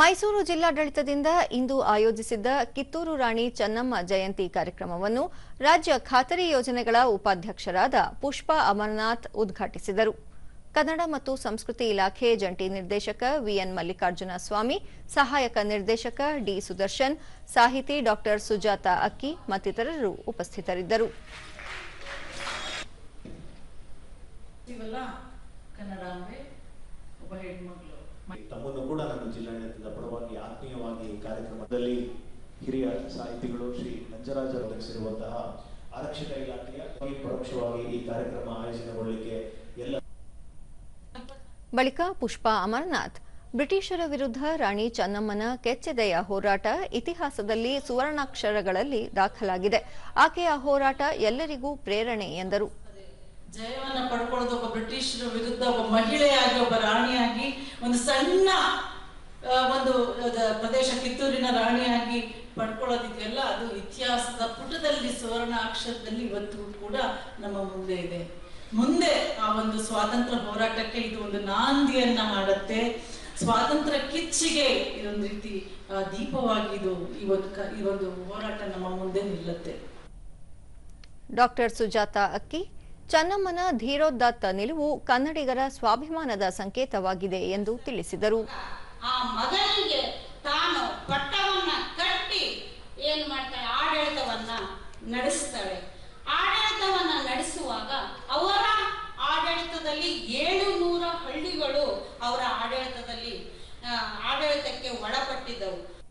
ಮೈಸೂರು ಜಿಲ್ಲಾಡಳಿತದಿಂದ ಇಂದು ಆಯೋಜಿಸಿದ್ದ ಕಿತ್ತೂರು ರಾಣಿ ಚೆನ್ನಮ್ಮ ಜಯಂತಿ ಕಾರ್ಯಕ್ರಮವನ್ನು ರಾಜ್ಯ ಖಾತರಿ ಯೋಜನೆಗಳ ಉಪಾಧ್ಯಕ್ಷರಾದ ಪುಷ್ಪಾ ಅಮರನಾಥ್ ಉದ್ಘಾಟಿಸಿದರು. ಕನ್ನಡ ಮತ್ತು ಸಂಸ್ಕೃತಿ ಇಲಾಖೆ ಜಂಟಿ ನಿರ್ದೇಶಕ ವಿಎನ್ ಮಲ್ಲಿಕಾರ್ಜುನ ಸ್ವಾಮಿ, ಸಹಾಯಕ ನಿರ್ದೇಶಕ ಡಿ ಸುದರ್ಶನ್, ಸಾಹಿತಿ ಡಾ ಸುಜಾತ ಅಕ್ಕಿ ಮತ್ತಿತರರು ಉಪಸ್ಥಿತರಿದ್ದರು. ಜಿಲ್ಲಾಡಳಿತದ ಪರವಾಗಿ ಆತ್ಮೀಯವಾಗಿ ಈ ಕಾರ್ಯಕ್ರಮದಲ್ಲಿ ಹಿರಿಯ ಸಾಹಿತಿಗಳು ಶ್ರೀ ನಂಜರಾಜ್ ಒದಗಿಸಿರುವಂತಹ ಆರಕ್ಷಕ ಇಲಾಖೆಯ ಪರೋಕ್ಷವಾಗಿ ಈ ಕಾರ್ಯಕ್ರಮ ಆಯೋಜನೆಗೊಳ್ಳಲಿಕ್ಕೆ ಎಲ್ಲ ಬಳಿಕ ಪುಷ್ಪಾ ಅಮರನಾಥ್. ಬ್ರಿಟಿಷರ ವಿರುದ್ಧ ರಾಣಿ ಚೆನ್ನಮ್ಮನ ಕೆಚ್ಚೆದೆಯ ಹೋರಾಟ ಇತಿಹಾಸದಲ್ಲಿ ಸುವರ್ಣಾಕ್ಷರಗಳಲ್ಲಿ ದಾಖಲಾಗಿದೆ. ಆಕೆಯ ಹೋರಾಟ ಎಲ್ಲರಿಗೂ ಪ್ರೇರಣೆ ಎಂದರು. ಜಯವನ್ನು ಪಡ್ಕೊಳ್ಳೋದು ಒಬ್ಬ ಬ್ರಿಟಿಷರ ವಿರುದ್ಧ ಒಬ್ಬ ಮಹಿಳೆಯಾಗಿ ಒಬ್ಬ ರಾಣಿಯಾಗಿ ಒಂದು ಸಣ್ಣ ಒಂದು ಪ್ರದೇಶ ಕಿತ್ತೂರಿನ ರಾಣಿಯಾಗಿ ಪಡ್ಕೊಳ್ಳೋದಿದೆಯಲ್ಲ, ಅದು ಇತಿಹಾಸದ ಪುಟದಲ್ಲಿ ಸುವರ್ಣ ಅಕ್ಷರದಲ್ಲಿ ಇವತ್ತು ಕೂಡ ನಮ್ಮ ಮುಂದೆ ಇದೆ. ಮುಂದೆ ಆ ಒಂದು ಸ್ವಾತಂತ್ರ್ಯ ಹೋರಾಟಕ್ಕೆ ಇದು ಒಂದು ನಾಂದಿಯನ್ನ ಮಾಡುತ್ತೆ. ಸ್ವಾತಂತ್ರ್ಯ ಕಿಚ್ಚಿಗೆ ಇದೊಂದು ರೀತಿ ದೀಪವಾಗಿ ಇದು ಇವತ್ತು ಈ ಒಂದು ಹೋರಾಟ ನಮ್ಮ ಮುಂದೆ ನಿಲ್ಲುತ್ತೆ. ಡಾಕ್ಟರ್ ಸುಜಾತ ಅಕ್ಕಿ, ಚನ್ನಮ್ಮನ ಧೀರೋದಾತ್ತ ನಿಲುವು ಕನ್ನಡಿಗರ ಸ್ವಾಭಿಮಾನದ ಸಂಕೇತವಾಗಿದೆ ಎಂದು ತಿಳಿಸಿದರು. ಆ ಮಗನಿಗೆ ತಾನು ಪಟ್ಟವನ್ನ ಕಟ್ಟಿ ಏನ್ ಮಾಡ್ತಾಳೆ? ಆಡಳಿತವನ್ನ ನಡೆಸ್ತಾಳೆ. ಆಡಳಿತವನ್ನ ನಡೆಸುವಾಗ ಅವರ ಆಡಳಿತದಲ್ಲಿ ಏಳು ನೂರ ಹಳ್ಳಿಗಳು ಅವರ ಆಡಳಿತದಲ್ಲಿ ಆಡಳಿತಕ್ಕೆ ಒಳಪಟ್ಟಿದ್ದವು.